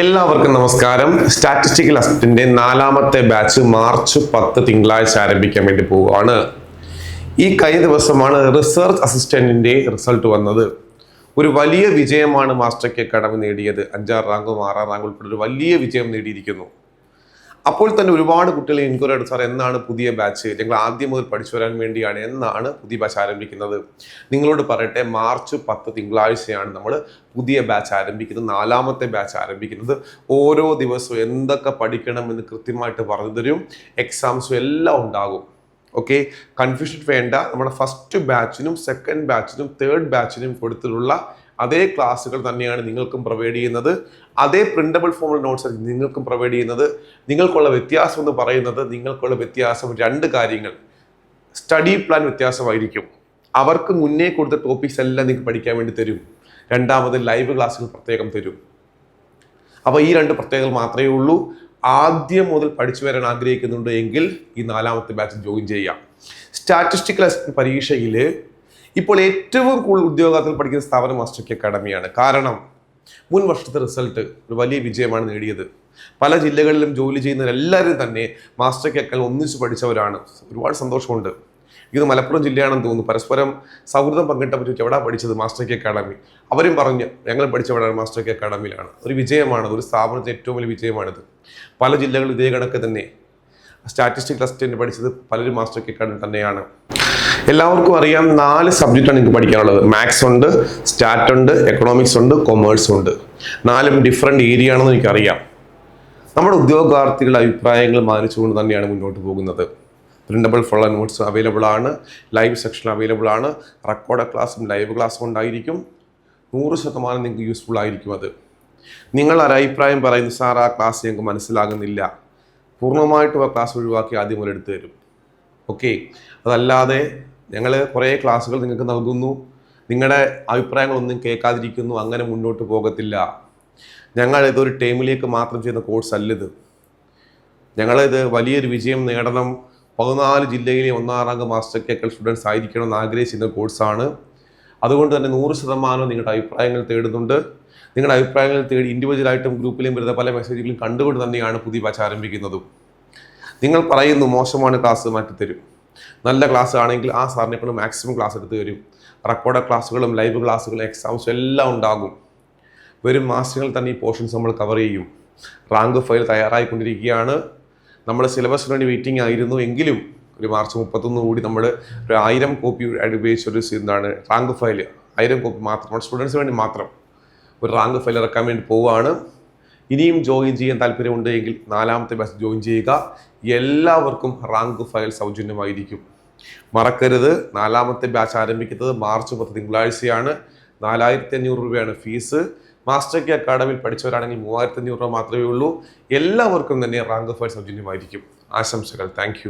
എല്ലാവർക്കും നമസ്കാരം. സ്റ്റാറ്റിസ്റ്റിക്കൽ അസിസ്റ്റന്റിന്റെ നാലാമത്തെ ബാച്ച് മാർച്ച് പത്ത് തിങ്കളാഴ്ച ആരംഭിക്കാൻ വേണ്ടി പോവുകയാണ്. ഈ കഴിഞ്ഞ ദിവസമാണ് റിസർച്ച് അസിസ്റ്റന്റിന്റെ റിസൾട്ട് വന്നത്. ഒരു വലിയ വിജയമാണ് മാസ്റ്റർ കെ അക്കാഡമി നേടിയത്. അഞ്ചാറ് റാങ്കും ആറാം റാങ്കും ഉൾപ്പെടെ ഒരു വലിയ വിജയം നേടിയിരിക്കുന്നു. അപ്പോൾ തന്നെ ഒരുപാട് കുട്ടികൾ എൻക്വയറി എടുത്തു സാർ എന്നാണ് പുതിയ ബാച്ച് ഞങ്ങൾ ആദ്യം മുതൽ പഠിച്ചു വരാൻ വേണ്ടിയാണ്. എന്നാണ് പുതിയ ബാച്ച് ആരംഭിക്കുന്നത്? നിങ്ങളോട് പറയട്ടെ മാർച്ച് പത്ത് തിങ്കളാഴ്ചയാണ് നമ്മൾ പുതിയ ബാച്ച് ആരംഭിക്കുന്നത് നാലാമത്തെ ബാച്ച് ആരംഭിക്കുന്നത്. ഓരോ ദിവസവും എന്തൊക്കെ പഠിക്കണം എന്ന് കൃത്യമായിട്ട് പറഞ്ഞു തരും. എക്സാംസും എല്ലാം ഉണ്ടാകും. ഓക്കെ കൺഫ്യൂഷൻ വേണ്ട. നമ്മുടെ ഫസ്റ്റ് ബാച്ചിനും സെക്കൻഡ് ബാച്ചിനും തേർഡ് ബാച്ചിനും കൊടുത്തിട്ടുള്ള അതേ ക്ലാസ്സുകൾ തന്നെയാണ് നിങ്ങൾക്കും പ്രൊവൈഡ് ചെയ്യുന്നത്. അതേ പ്രിന്റബിൾ ഫോമിൽ നോട്ട്സ് നിങ്ങൾക്കും പ്രൊവൈഡ് ചെയ്യുന്നത്. നിങ്ങൾക്കുള്ള വ്യത്യാസം എന്ന് പറയുന്നത് നിങ്ങൾക്കുള്ള വ്യത്യാസം രണ്ട് കാര്യങ്ങൾ. സ്റ്റഡി പ്ലാൻ വ്യത്യാസമായിരിക്കും. അവർക്ക് മുന്നേ കൊടുത്ത ടോപ്പിക്സ് എല്ലാം നിങ്ങൾക്ക് പഠിക്കാൻ വേണ്ടി തരും. രണ്ടാമത് ലൈവ് ക്ലാസ്സുകൾ പ്രത്യേകം തരും. അപ്പോൾ ഈ രണ്ട് പ്രത്യേകതകൾ മാത്രമേ ഉള്ളൂ. ആദ്യം മുതൽ പഠിച്ചു വരാൻ ആഗ്രഹിക്കുന്നുണ്ട് എങ്കിൽ ഈ നാലാമത്തെ ബാച്ച് ജോയിൻ ചെയ്യാം. സ്റ്റാറ്റിസ്റ്റിക്കൽ പരീക്ഷയിൽ ഇപ്പോൾ ഏറ്റവും കൂടുതൽ ഉദ്യോഗത്തിൽ പഠിക്കുന്ന സ്ഥാപനം മാസ്റ്റർ അക്കാഡമിയാണ്. കാരണം മുൻ വർഷത്തെ റിസൾട്ട് ഒരു വലിയ വിജയമാണ് നേടിയത്. പല ജില്ലകളിലും ജോലി ചെയ്യുന്നവരെല്ലാവരും തന്നെ മാസ്റ്റർ കെ അക്കാദമി ഒന്നിച്ച് പഠിച്ചവരാണ്. ഒരുപാട് സന്തോഷമുണ്ട്. ഇത് മലപ്പുറം ജില്ലയാണെന്ന് തോന്നുന്നു. പരസ്പരം സൗഹൃദം പങ്കിട്ട പറ്റി എവിടെ പഠിച്ചത് മാസ്റ്റർ കെ അക്കാഡമി? അവരും പറഞ്ഞു ഞങ്ങൾ പഠിച്ചവിടെയാണ് മാസ്റ്റർ കെ അക്കാഡമിയിലാണ്. ഒരു വിജയമാണ് ഒരു സ്ഥാപനത്തിന് ഏറ്റവും വലിയ വിജയമാണിത്. പല ജില്ലകളിൽ ഇതേ കണക്ക് തന്നെ. സ്റ്റാറ്റിസ്റ്റിക് അസിസ്റ്റന്റ് പഠിച്ചത് പലരും മാസ്റ്റർ കെ അക്കാഡമി തന്നെയാണ്. എല്ലാവർക്കും അറിയാം നാല് സബ്ജക്റ്റാണ് എനിക്ക് പഠിക്കാനുള്ളത്. മാത്സ് ഉണ്ട് സ്റ്റാറ്റ് ഉണ്ട് എക്കണോമിക്സ് ഉണ്ട് കൊമേഴ്സ് ഉണ്ട്. നാലും ഡിഫറെന്റ് ഏരിയ ആണെന്ന് എനിക്കറിയാം. നമ്മുടെ ഉദ്യോഗാർത്ഥികളുടെ അഭിപ്രായങ്ങൾ മാനിച്ചുകൊണ്ട് തന്നെയാണ് മുന്നോട്ട് പോകുന്നത്. പ്രിന്റബിൾ ഫുൾ നോട്ട്സ് അവൈലബിൾ ആണ് ലൈവ് സെക്ഷൻ അവൈലബിൾ ആണ് റെക്കോർഡ് ക്ലാസ്സും ലൈവ് ക്ലാസ്സും ഉണ്ടായിരിക്കും. നൂറ് ശതമാനം നിങ്ങൾക്ക് യൂസ്ഫുൾ ആയിരിക്കും അത്. നിങ്ങൾ ഒരു അഭിപ്രായം പറയുന്നു സാർ ആ ക്ലാസ് ഞങ്ങൾക്ക് മനസ്സിലാകുന്നില്ല. പൂർണമായിട്ടും ആ ക്ലാസ് ഒഴിവാക്കി ആദ്യം മുതൽ എടുത്തു തരും. ഓക്കെ അതല്ലാതെ ഞങ്ങൾ കുറേ ക്ലാസ്സുകൾ നിങ്ങൾക്ക് നൽകുന്നു. നിങ്ങളുടെ അഭിപ്രായങ്ങളൊന്നും കേൾക്കാതിരിക്കുന്നു. അങ്ങനെ മുന്നോട്ട് പോകത്തില്ല. ഞങ്ങൾ ഇതൊരു ടൈമിലേക്ക് മാത്രം ചെയ്യുന്ന കോഴ്സ് അല്ലിത്. ഞങ്ങളിത് വലിയൊരു വിജയം നേടണം. പതിനാല് ജില്ലയിലെ ഒന്നാം റാങ്ക് മാസ്റ്റർ കേക്കൽ സ്റ്റുഡൻസ് ആയിരിക്കണം എന്ന് ആഗ്രഹിച്ചിരുന്ന കോഴ്സാണ് അതുകൊണ്ട് തന്നെ നൂറ് ശതമാനം നിങ്ങളുടെ അഭിപ്രായങ്ങൾ തേടുന്നുണ്ട്. നിങ്ങളുടെ അഭിപ്രായങ്ങൾ തേടി ഇൻഡിവിജ്വലായിട്ടും ഗ്രൂപ്പിലും വരുന്ന പല മെസ്സേജുകളും കണ്ടുകൊണ്ട് തന്നെയാണ് പുതിയ ബാച്ച് ആരംഭിക്കുന്നതും. നിങ്ങൾ പറയുന്നു മോശമാണ് ക്ലാസ് മാറ്റിത്തരും. നല്ല ക്ലാസ് ആണെങ്കിൽ ആ സാറിനെ കൊണ്ട് മാക്സിമം ക്ലാസ് എടുത്ത് തരും. റെക്കോർഡ് ക്ലാസ്സുകളും ലൈവ് ക്ലാസ്സുകളും എക്സാംസും എല്ലാം ഉണ്ടാകും. വരും മാസങ്ങളിൽ തന്നെ ഈ പോർഷൻസ് നമ്മൾ കവർ ചെയ്യും. റാങ്ക് ഫയൽ തയ്യാറായിക്കൊണ്ടിരിക്കുകയാണ്. നമ്മൾ സിലബസിന് വേണ്ടി വെയിറ്റിംഗ് ആയിരുന്നു എങ്കിലും ഒരു മാർച്ച് മുപ്പത്തൊന്ന് കൂടി നമ്മൾ ഒരു ആയിരം കോപ്പി ഉപയോഗിച്ച ഒരു എന്താണ് റാങ്ക് ഫയൽ ആയിരം കോപ്പി മാത്രം. നമ്മുടെ സ്റ്റുഡൻസിന് വേണ്ടി മാത്രം ഒരു റാങ്ക് ഫയൽ ഇറക്കാൻ വേണ്ടി പോവുകയാണ്. ഇനിയും ജോയിൻ ചെയ്യാൻ താല്പര്യമുണ്ട് എങ്കിൽ നാലാമത്തെ ബാച്ച് ജോയിൻ ചെയ്യുക. എല്ലാവർക്കും റാങ്ക് ഫയൽ സൗജന്യമായിരിക്കും. മറക്കരുത്. നാലാമത്തെ ബാച്ച് ആരംഭിക്കുന്നത് മാർച്ച് പത്ത് തിങ്കളാഴ്ചയാണ്. നാലായിരത്തി അഞ്ഞൂറ് രൂപയാണ് ഫീസ്. മാസ്റ്റർ കെ അക്കാഡമിയിൽ പഠിച്ചവരാണെങ്കിൽ മൂവായിരത്തി അഞ്ഞൂറ് രൂപ മാത്രമേ ഉള്ളൂ. എല്ലാവർക്കും തന്നെ റാങ്ക് ഫയൽ സൗജന്യമായിരിക്കും. ആശംസകൾ. താങ്ക്